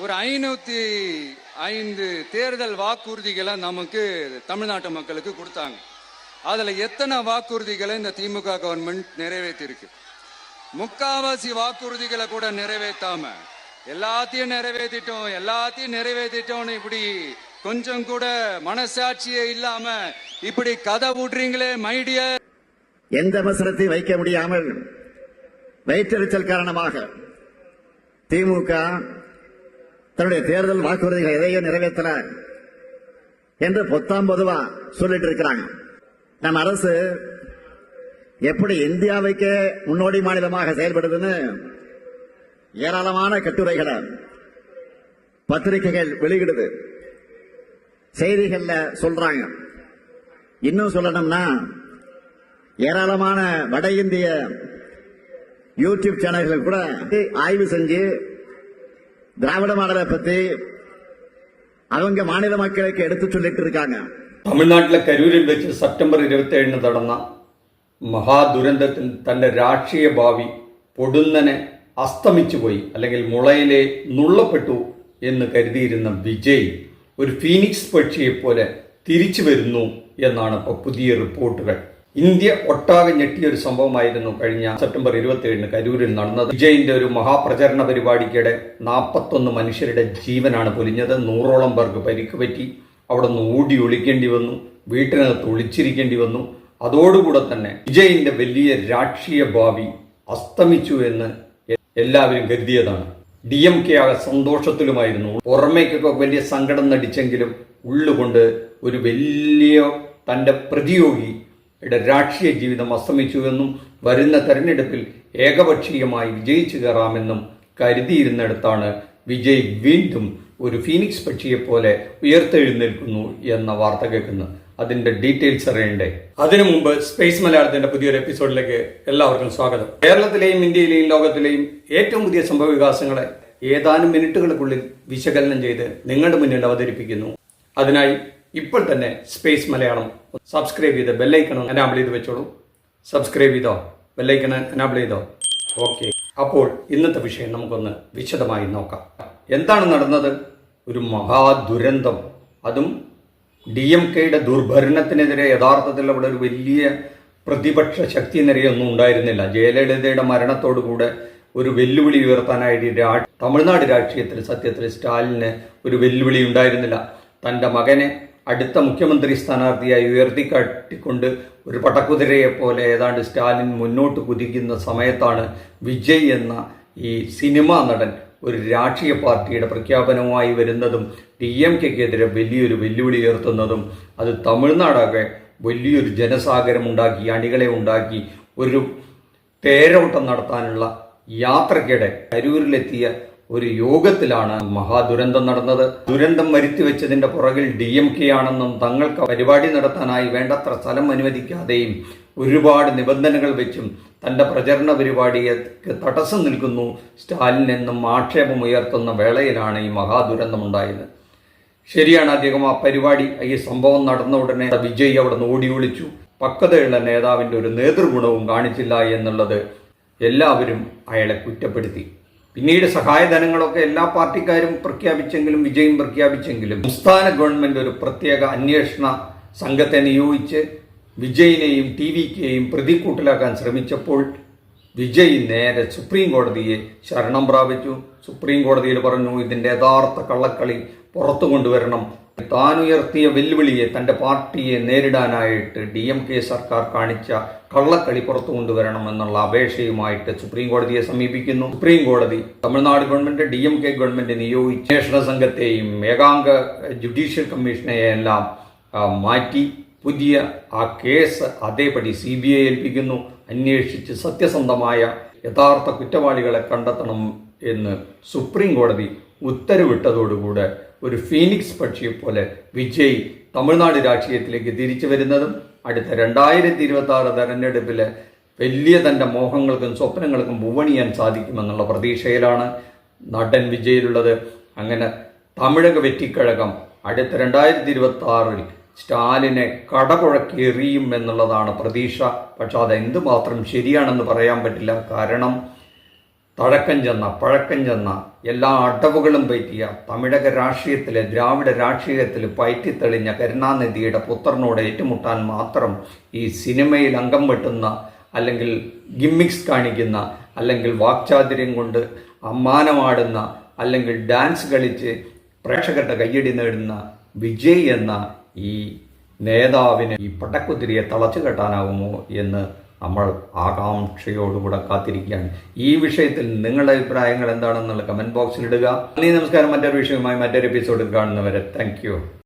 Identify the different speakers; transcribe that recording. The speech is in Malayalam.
Speaker 1: ஒரு ஐநூத்தி ஐந்து தேர்தல் வாக்குறுதிகளை நமக்கு தமிழ்நாட்டு மக்களுக்கு கொடுத்தாங்க. அதுல எத்தனை வாக்குறுதிகளை இந்த திமுக கவர்மெண்ட் நிறைவேற்றிருக்கு? முக்காவாசி வாக்குறுதிகளை கூட நிறைவேற்றாம எல்லாத்தையும் நிறைவேற்றிட்டோம் எல்லாத்தையும் நிறைவேற்றிட்டோம்னு இப்படி கொஞ்சம் கூட மனசாட்சியே இல்லாம இப்படி கதை விடுறீங்களே மைடிய
Speaker 2: எந்த அவசரத்தை வைக்க முடியாமல் வயிற்றெரிச்சல் காரணமாக திமுக தன்னுடைய தேர்தல் வாக்குறுதிகள் எதையும் நிறைவேற்றல என்று பொத்தாம் பொதுவா சொல்லிட்டு இருக்கிறாங்க நம் அரசு எப்படி இந்தியாவுக்கே முன்னோடி மாநிலமாக செயல்படுதுன்னு ஏராளமான கட்டுரைகளை பத்திரிகைகள் வெளியிடுது. செய்திகள்ல சொல்றாங்க. இன்னும் சொல்லணும்னா ஏராளமான வட இந்திய யூடியூப் சேனல்கள் கூட ஆய்வு செஞ்சு திராவிட மாடலை பத்தி அவங்க மாநில மக்களுக்கு எடுத்து சொல்லிட்டு இருக்காங்க
Speaker 3: തമിഴ്നാട്ടിലെ കരൂരിൽ വെച്ച് സെപ്റ്റംബർ ഇരുപത്തി ഏഴിന് നടന്ന മഹാദുരന്തത്തിൽ തന്റെ രാഷ്ട്രീയ ഭാവി പൊടുന്നനെ അസ്തമിച്ചുപോയി അല്ലെങ്കിൽ മുളയിലെ നുള്ളപ്പെട്ടു എന്ന് കരുതിയിരുന്ന വിജയ് ഒരു ഫീനിക്സ് പക്ഷിയെപ്പോലെ തിരിച്ചു വരുന്നു എന്നാണ് ഇപ്പോൾ പുതിയ റിപ്പോർട്ടുകൾ ഇന്ത്യ ഒട്ടാകെ ഞെട്ടിയ ഒരു സംഭവമായിരുന്നു കഴിഞ്ഞ സെപ്റ്റംബർ ഇരുപത്തി ഏഴിന് കരൂരിൽ നടന്നത്. വിജയിന്റെ ഒരു മഹാപ്രചരണ പരിപാടിക്കിടെ നാൽപ്പത്തൊന്ന് മനുഷ്യരുടെ ജീവനാണ് പൊലിഞ്ഞത്. നൂറോളം പേർക്ക് പരിക്ക് പറ്റി. അവിടെ നിന്ന് ഓടി ഒളിക്കേണ്ടി വന്നു. വീട്ടിനകത്ത് ഒളിച്ചിരിക്കേണ്ടി വന്നു. അതോടുകൂടെ തന്നെ വിജയിന്റെ വലിയ രാഷ്ട്രീയ ഭാവി അസ്തമിച്ചു എന്ന് എല്ലാവരും കരുതിയതാണ്. ഡി എം കെ ആകെ സന്തോഷത്തിലുമായിരുന്നു. പുറമേക്കൊക്കെ വലിയ സങ്കടം നടിച്ചെങ്കിലും ഉള്ളുകൊണ്ട് ഒരു വലിയ തന്റെ പ്രതിയോഗിയുടെ രാഷ്ട്രീയ ജീവിതം അസ്തമിച്ചുവെന്നും വരുന്ന തെരഞ്ഞെടുപ്പിൽ ഏകപക്ഷീയമായി വിജയിച്ചു കയറാമെന്നും കരുതിയിരുന്നിടത്താണ് വിജയ് വീണ്ടും ഒരു ഫീനിക്സ് പക്ഷിയെ പോലെ ഉയർത്തെഴുന്നേൽക്കുന്നു എന്ന വാർത്ത കേൾക്കുന്നു അതിന്റെ ഡീറ്റെയിൽസ് അറിയണ്ടേ? അതിനു മുമ്പ് സ്പേസ് മലയാളത്തിന്റെ പുതിയൊരു എപ്പിസോഡിലേക്ക് എല്ലാവർക്കും സ്വാഗതം. കേരളത്തിലെയും ഇന്ത്യയിലെയും ലോകത്തിലെയും ഏറ്റവും പുതിയ സംഭവ വികാസങ്ങളെ ഏതാനും മിനിറ്റുകൾക്കുള്ളിൽ വിശകലനം ചെയ്ത് നിങ്ങളുടെ മുന്നിൽ അവതരിപ്പിക്കുന്നു. അതിനായി ഇപ്പോൾ തന്നെ സ്പേസ് മലയാളം സബ്സ്ക്രൈബ് ചെയ്ത് ബെല്ലൈക്കൺ അനാബിൾ ചെയ്ത് വെച്ചോളൂ. സബ്സ്ക്രൈബ് ചെയ്തോ? ബെല്ലൈക്കൺ അനാബിൾ ചെയ്തോ? ഓക്കെ. അപ്പോൾ ഇന്നത്തെ വിഷയം നമുക്കൊന്ന് വിശദമായി നോക്കാം. എന്താണ് നടന്നത്? ഒരു മഹാദുരന്തം. അതും ഡി എം കെയുടെ ദുർഭരണത്തിനെതിരെ യഥാർത്ഥത്തിൽ അവിടെ ഒരു വലിയ പ്രതിപക്ഷ ശക്തി നിരയൊന്നും ഉണ്ടായിരുന്നില്ല. ജയലളിതയുടെ മരണത്തോടുകൂടെ ഒരു വെല്ലുവിളി ഉയർത്താനായിട്ട് രാ- തമിഴ്നാട് രാഷ്ട്രീയത്തിൽ സത്യത്തിൽ സ്റ്റാലിന് ഒരു വെല്ലുവിളി ഉണ്ടായിരുന്നില്ല. തന്റെ മകനെ അടുത്ത മുഖ്യമന്ത്രി സ്ഥാനാർത്ഥിയായി ഉയർത്തിക്കാട്ടിക്കൊണ്ട് ഒരു പടക്കുതിരയെ പോലെ ഏതാണ്ട് സ്റ്റാലിൻ മുന്നോട്ട് കുതിക്കുന്ന സമയത്താണ് വിജയ് എന്ന ഈ സിനിമാ നടൻ ഒരു രാഷ്ട്രീയ പാർട്ടിയുടെ പ്രഖ്യാപനവുമായി വരുന്നതും ഡി എം കെക്കെതിരെ വലിയൊരു വെല്ലുവിളി ഉയർത്തുന്നതും അത് തമിഴ്നാടാകെ വലിയൊരു ജനസാഗരം ഉണ്ടാക്കി അണികളെ ഉണ്ടാക്കി ഒരു തേരോട്ടം നടത്താനുള്ള യാത്രക്കിടെ കരൂരിലെത്തിയ ഒരു യോഗത്തിലാണ് മഹാദുരന്തം നടന്നത്. ദുരന്തം വരുത്തി വെച്ചതിന്റെ പുറകിൽ ഡി എം കെ ആണെന്നും തങ്ങൾക്ക് പരിപാടി നടത്താനായി വേണ്ടത്ര സ്ഥലം അനുവദിക്കാതെയും ഒരുപാട് നിബന്ധനകൾ വെച്ചും തന്റെ പ്രചരണ പരിപാടിയെ തടസ്സം നിൽക്കുന്നു. സ്റ്റാലിൻ എന്നും ആക്ഷേപമുയർത്തുന്ന വേളയിലാണ് ഈ മഹാദുരന്തം ഉണ്ടായത്. ശരിയാണ് അദ്ദേഹം ആ പരിപാടി ഈ സംഭവം നടന്ന ഉടനെ വിജയ് അവിടെ നിന്ന് ഓടി ഒളിച്ചു. പക്വതയുള്ള നേതാവിന്റെ ഒരു നേതൃഗുണവും കാണിച്ചില്ല എന്നുള്ളത് എല്ലാവരും അയാളെ കുറ്റപ്പെടുത്തി. പിന്നീട് സഹായധനങ്ങളൊക്കെ എല്ലാ പാർട്ടിക്കാരും പ്രഖ്യാപിച്ചെങ്കിലും വിജയം പ്രഖ്യാപിച്ചെങ്കിലും സംസ്ഥാന ഗവൺമെന്റ് ഒരു പ്രത്യേക അന്വേഷണ സംഘത്തെ നിയോഗിച്ച് വിജയിനെയും ടി വിക്കെയും പ്രതിക്കൂട്ടിലാക്കാൻ ശ്രമിച്ചപ്പോൾ വിജയ് നേരെ സുപ്രീം കോടതിയെ ശരണം പ്രാപിച്ചു. സുപ്രീം കോടതിയിൽ പറഞ്ഞു ഇതിന്റെ യഥാർത്ഥ കള്ളക്കളി പുറത്തു കൊണ്ടുവരണം. താനുയർത്തിയ വെല്ലുവിളിയെ തന്റെ പാർട്ടിയെ നേരിടാനായിട്ട് ഡി എം കെ സർക്കാർ കാണിച്ച കള്ളക്കളി പുറത്തു കൊണ്ടുവരണം എന്നുള്ള അപേക്ഷയുമായിട്ട് സുപ്രീം കോടതിയെ സമീപിക്കുന്നു. സുപ്രീം കോടതി Tamil Nadu government D M K government നിയോഗിച്ച അന്വേഷണ സംഘത്തെയും ഏകാംഗ ജുഡീഷ്യൽ കമ്മീഷനെയെല്ലാം മാറ്റി. പുതിയ ആ കേസ് അതേപടി സി ബി ഐ ഏൽപ്പിക്കുന്നു. അന്വേഷിച്ച് സത്യസന്ധമായ യഥാർത്ഥ കുറ്റവാളികളെ കണ്ടെത്തണം എന്ന് സുപ്രീം കോടതി ഉത്തരവിട്ടതോടുകൂടെ ഒരു ഫീനിക്സ് പക്ഷിയെ പോലെ വിജയ് തമിഴ്നാട് രാഷ്ട്രീയത്തിലേക്ക് തിരിച്ചു വരുന്നതും അടുത്ത രണ്ടായിരത്തി ഇരുപത്തി ആറ് തെരഞ്ഞെടുപ്പിലെ വലിയ തന്റെ മോഹങ്ങൾക്കും സ്വപ്നങ്ങൾക്കും ഭുവണിയാൻ സാധിക്കുമെന്നുള്ള പ്രതീക്ഷയിലാണ് നടൻ വിജയിലുള്ളത്. അങ്ങനെ തമിഴക വെറ്റിക്കഴകം അടുത്ത രണ്ടായിരത്തി ഇരുപത്തി ആറിൽ സ്റ്റാലിനെ കടപുഴക്കി എറിയും എന്നുള്ളതാണ് പ്രതീക്ഷ. പക്ഷെ അത് എന്തുമാത്രം ശരിയാണെന്ന് പറയാൻ പറ്റില്ല. കാരണം തഴക്കം ചെന്ന പഴക്കം ചെന്ന എല്ലാ അടവുകളും പറ്റിയ തമിഴക രാഷ്ട്രീയത്തിലെ ദ്രാവിഡ രാഷ്ട്രീയത്തിൽ പയറ്റിത്തെളിഞ്ഞ കരുണാനിധിയുടെ പുത്രനോട് ഏറ്റുമുട്ടാൻ മാത്രം ഈ സിനിമയിൽ അംഗം വെട്ടുന്ന അല്ലെങ്കിൽ ഗിമ്മിക്സ് കാണിക്കുന്ന അല്ലെങ്കിൽ വാക്ചാതുര്യം കൊണ്ട് അമ്മാനമാടുന്ന അല്ലെങ്കിൽ ഡാൻസ് കളിച്ച് പ്രേക്ഷകരുടെ കയ്യടി നേടുന്ന വിജയ് എന്ന ഈ നേതാവിന് ഈ പടക്കുതിരിയെ തളച്ചു കെട്ടാനാവുമോ എന്ന് നമ്മൾ ആകാംക്ഷയോടുകൂടെ കാത്തിരിക്കുകയാണ്. ഈ വിഷയത്തിൽ നിങ്ങളുടെ അഭിപ്രായങ്ങൾ എന്താണെന്നുള്ള കമന്റ് ബോക്സിൽ ഇടുക. നന്ദി നമസ്കാരം. മറ്റൊരു വിഷയവുമായി മറ്റൊരു എപ്പിസോഡിൽ കാണുന്നവരെ താങ്ക്